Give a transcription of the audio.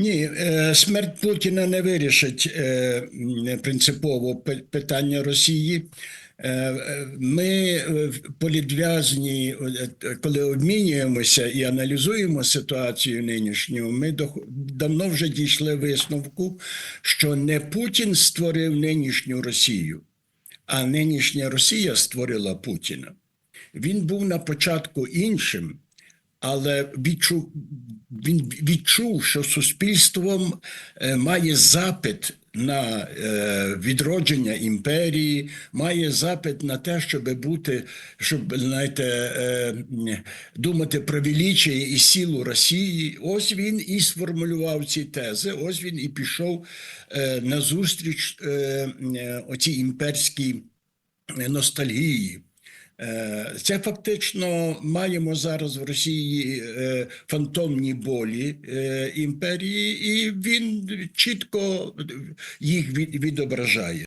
Ні, е, смерть Путіна не вирішить е, принципово питання Росії. Е, Ми політв'язні, коли обмінюємося і аналізуємо ситуацію нинішню, ми давно вже дійшли висновку, що не Путін створив нинішню Росію, а нинішня Росія створила Путіна. Він був на початку іншим, але відчув, він відчув, що суспільством е, має запит на е, відродження імперії, має запит на те, щоб бути, щоб знаєте, е, думати про величие і силу Росії. Ось він і сформулював ці тези. Ось він і пішов на зустріч е, оцій імперській ностальгії. Е, Це фактично маємо зараз в Росії е, фантомні болі е, імперії, і він чітко їх від- відображає.